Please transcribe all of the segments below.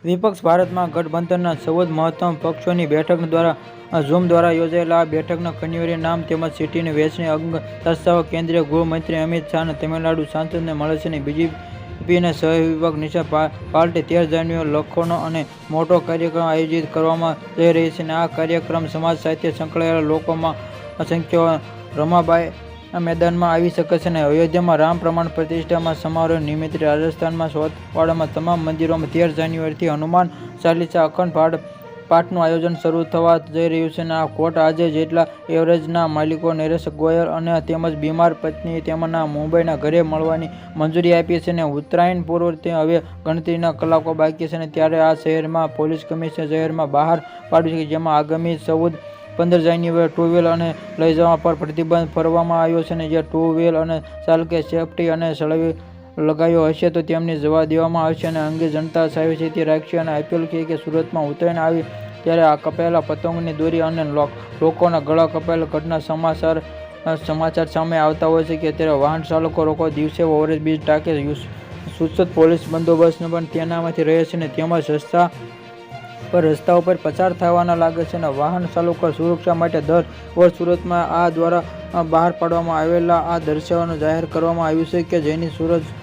વિપક્ષ ભારતમાં ગઠબંધનના સૌદ મહત્તમ પક્ષોની બેઠક દ્વારા ઝૂમ દ્વારા યોજાયેલા આ બેઠકના કન્યુરી નામ તેમજ સિટીની વહેંચણી અંગ દર્શાવવા કેન્દ્રીય ગૃહમંત્રી અમિત શાહ અને તમિલનાડુ સાંસદને મળે છે અને બીજેપીના સહયોગ નિશા પાર્ટી તેર જાન્યુઆરી લખોનો અને મોટો કાર્યક્રમ આયોજિત કરવામાં જઈ રહી છે અને આ કાર્યક્રમ સમાજ સાથે સંકળાયેલા લોકોમાં સંખ્યા રમાબાઈ મેદાનમાં આવી શકે છે અને અયોધ્યામાં રામ પ્રમાણ પ્રતિષ્ઠામાં સમારોહ નિમિત્તે રાજસ્થાનમાં સોતવાડામાં તમામ મંદિરોમાં તેર જાન્યુઆરીથી હનુમાન ચાલીસા અખંડ પાઠ પાઠનું આયોજન શરૂ થવા જઈ રહ્યું છે અને આ કોર્ટ આજે જેટલા એવરેજના માલિકો નરેશ ગોયલ અને તેમજ બીમાર પત્ની તેમના મુંબઈના ઘરે મળવાની મંજૂરી આપી છે અને ઉત્તરાયણ પૂર્વ તે હવે ગણતરીના કલાકો બાકી છે અને ત્યારે આ શહેરમાં પોલીસ કમિશનર શહેરમાં બહાર પાડ્યું છે જેમાં આગામી ચૌદ પંદર જાન્યુઆરી ટુ વ્હીલ અને લઈ જવા પર પ્રતિબંધ ફરવામાં આવ્યો છે અને જે ટુ વ્હીલ અને ચાલકે સેફટી અને સળવી લગાવ્યો હશે તો તેમને જવા દેવામાં આવશે અને અંગે જનતા સાવચેતી રાખશે અને અપીલ કરી કે સુરતમાં ઉતરીને આવી ત્યારે આ કપાયેલા પતંગની દોરી અને લોક- લોકોના ગળા કપાયેલા ઘટના સમાચાર સમાચાર સામે આવતા હોય છે કે ત્યારે વાહન ચાલકો લોકો દિવસે ઓવરબ્રિજ ટાંકે યુસ- પોલીસ બંદોબસ્ત પણ તેનામાંથી રહે છે અને તેમાં રસ્તા પર રસ્તાઓ પર પસાર થવાના લાગે છે અને વાહન ચાલકો સુરક્ષા માટે દર વર્ષ સુરતમાં આ દ્વારા બહાર પાડવામાં આવેલા આ દર્શાવવાનું જાહેર કરવામાં આવ્યું છે કે જેની સુરત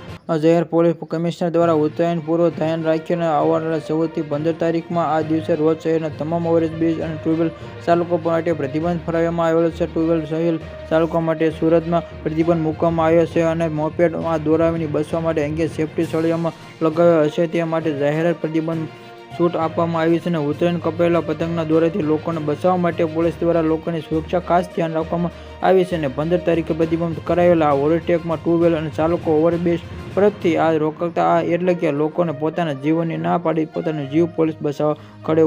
જાહેર પોલીસ કમિશનર દ્વારા ઉત્તરાયણ પૂર્વ ધ્યાન રાખીને આવનારા ચૌદથી પંદર તારીખમાં આ દિવસે રોજ શહેરના તમામ ઓવરબ્રિજ અને ટ્યુબવેલ ચાલકો માટે પ્રતિબંધ ફરવામાં આવેલો છે. ટ્યુબવેલ સહીલ ચાલકો માટે સુરતમાં પ્રતિબંધ મૂકવામાં આવ્યો છે અને મોપેડમાં દોરાવીને બસવા માટે અંગે સેફટી સળિયામાં લગાવ્યો હશે. તે માટે જાહેરાત પ્રતિબંધ છૂટ આપવામાં આવી છે અને ઉત્તરાયણ કપાયેલા પતંગના દોરાથી લોકોને બચાવવા માટે પોલીસ દ્વારા લોકોની સુરક્ષા ખાસ ધ્યાન રાખવામાં આવી છે અને પંદર તારીખે પ્રતિબંધ કરાયેલા આ ઓવરટેકમાં ટુ વ્હીલર અને ચાલકો ઓવરબ્રિજ પરથી આ રોકતા આ એટલે કે લોકોને પોતાના જીવનની ના પાડી પોતાનો જીવ પોલીસ બચાવવા ખડે